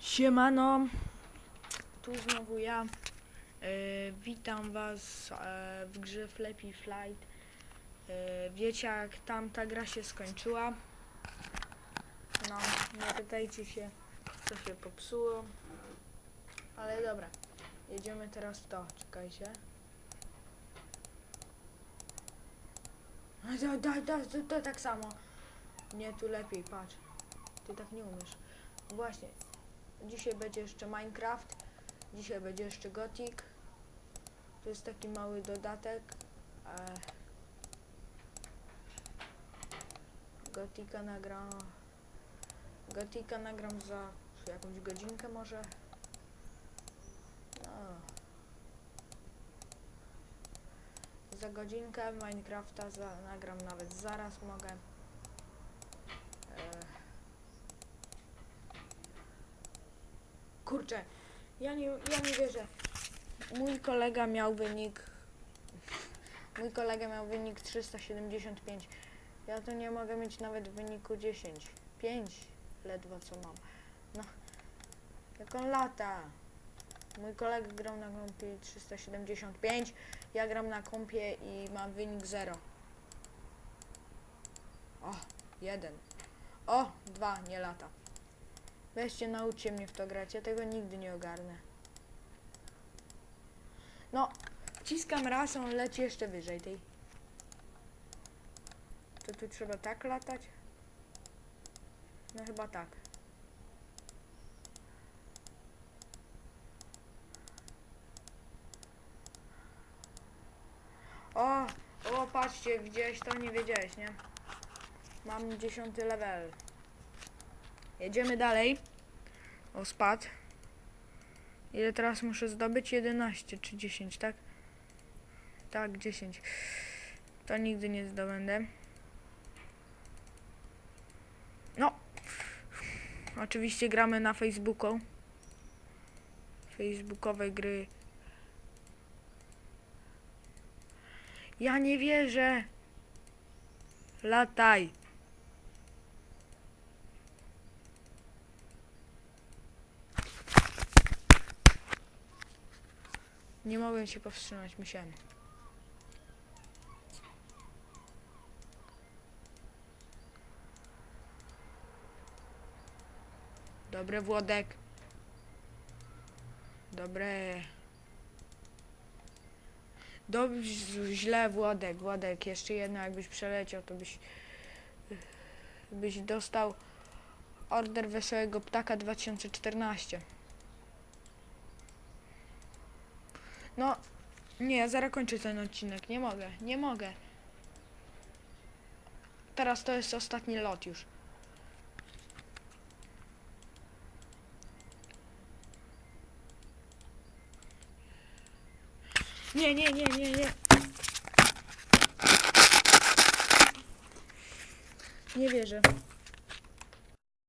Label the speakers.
Speaker 1: Siemano, tu znowu ja. E, witam was e, w grze Flappy Flight. E, wiecie jak tam ta gra się skończyła? No, nie pytajcie się, co się popsuło. Ale dobra, jedziemy teraz w to, czekajcie. Da, da, da, to, to tak samo. Nie, tu lepiej, patrz. Ty tak nie umiesz. Właśnie, Dzisiaj będzie jeszcze Minecraft. Dzisiaj będzie jeszcze Gothic. To jest taki mały dodatek. Gotika nagram. Gotika nagram za jakąś godzinkę może. No. Za godzinkę Minecrafta za, nagram nawet zaraz mogę. Kurczę, ja nie, ja nie wierzę. Mój kolega miał wynik. Mój kolega miał wynik 375. Ja tu nie mogę mieć nawet wyniku 10. 5 ledwo co mam. No. Jak on lata. Mój kolega grał na kompie 375. Ja gram na kompie i mam wynik 0. O, jeden. O, dwa, nie lata. Weźcie, nauczcie mnie w to grać, ja tego nigdy nie ogarnę. No, wciskam raz, on leci jeszcze wyżej tej. To tu trzeba tak latać? No chyba tak. O, o, patrzcie, widziałeś to? Nie wiedziałeś, nie? Mam dziesiąty level. Jedziemy dalej. O, spadł. Ile teraz muszę zdobyć? 11 czy 10, tak? Tak, 10. To nigdy nie zdobędę. No. Oczywiście gramy na Facebooku. Facebookowe gry. Ja nie wierzę. Lataj. Nie mogłem się powstrzymać, musiałem. Dobre, Włodek. Dobre. Dobrze, źle, Włodek, Włodek. Jeszcze jedno, jakbyś przeleciał, to byś... byś dostał order Wesołego Ptaka 2014. No, nie, ja zaraz kończę ten odcinek. Nie mogę, nie mogę. Teraz to jest ostatni lot już. Nie, nie, nie, nie, nie. Nie wierzę.